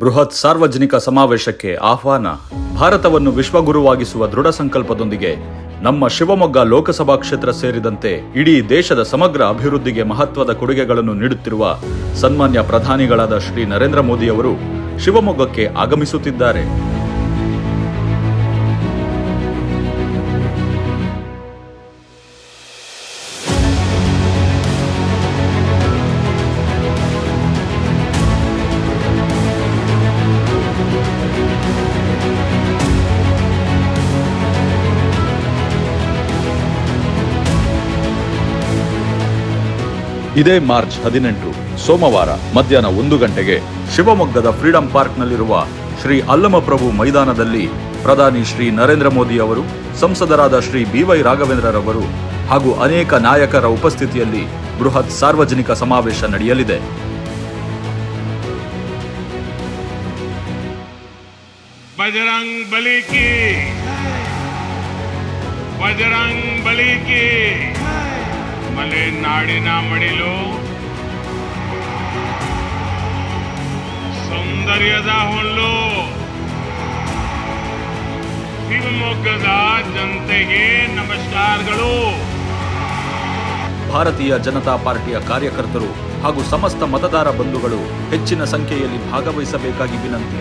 ಬೃಹತ್ ಸಾರ್ವಜನಿಕ ಸಮಾವೇಶಕ್ಕೆ ಆಹ್ವಾನ. ಭಾರತವನ್ನು ವಿಶ್ವಗುರುವಾಗಿಸುವ ದೃಢ ಸಂಕಲ್ಪದೊಂದಿಗೆ ನಮ್ಮ ಶಿವಮೊಗ್ಗ ಲೋಕಸಭಾ ಕ್ಷೇತ್ರ ಸೇರಿದಂತೆ ಇಡೀ ದೇಶದ ಸಮಗ್ರ ಅಭಿವೃದ್ಧಿಗೆ ಮಹತ್ವದ ಕೊಡುಗೆಗಳನ್ನು ನೀಡುತ್ತಿರುವ ಸನ್ಮಾನ್ಯ ಪ್ರಧಾನಿಗಳಾದ ಶ್ರೀ ನರೇಂದ್ರ ಮೋದಿಯವರು ಶಿವಮೊಗ್ಗಕ್ಕೆ ಆಗಮಿಸುತ್ತಿದ್ದಾರೆ. ಇದೇ ಮಾರ್ಚ್ ಹದಿನೆಂಟು ಸೋಮವಾರ ಮಧ್ಯಾಹ್ನ ಒಂದು ಗಂಟೆಗೆ ಶಿವಮೊಗ್ಗದ ಫ್ರೀಡಂ ಪಾರ್ಕ್ನಲ್ಲಿರುವ ಶ್ರೀ ಅಲ್ಲಮಪ್ರಭು ಮೈದಾನದಲ್ಲಿ ಪ್ರಧಾನಿ ಶ್ರೀ ನರೇಂದ್ರ ಮೋದಿ ಅವರು ಸಂಸದರಾದ ಶ್ರೀ ಬಿವೈ ರಾಘವೇಂದ್ರರವರು ಹಾಗೂ ಅನೇಕ ನಾಯಕರ ಉಪಸ್ಥಿತಿಯಲ್ಲಿ ಬೃಹತ್ ಸಾರ್ವಜನಿಕ ಸಮಾವೇಶ ನಡೆಯಲಿದೆ बजरंग बली की बजरंग बली की ಮಲೆನಾಡಿನ ಮಡಿಲು. ಸೌಂದರ್ಯದ ಹುಲ್ಲು. ಶಿವಮೊಗ್ಗದ ಜನತೆಗೆ ನಮಸ್ಕಾರಗಳು. ಭಾರತೀಯ ಜನತಾ ಪಾರ್ಟಿಯ ಕಾರ್ಯಕರ್ತರು ಹಾಗೂ ಸಮಸ್ತ ಮತದಾರ ಬಂಧುಗಳು ಹೆಚ್ಚಿನ ಸಂಖ್ಯೆಯಲ್ಲಿ ಭಾಗವಹಿಸಬೇಕಾಗಿ ವಿನಂತಿ.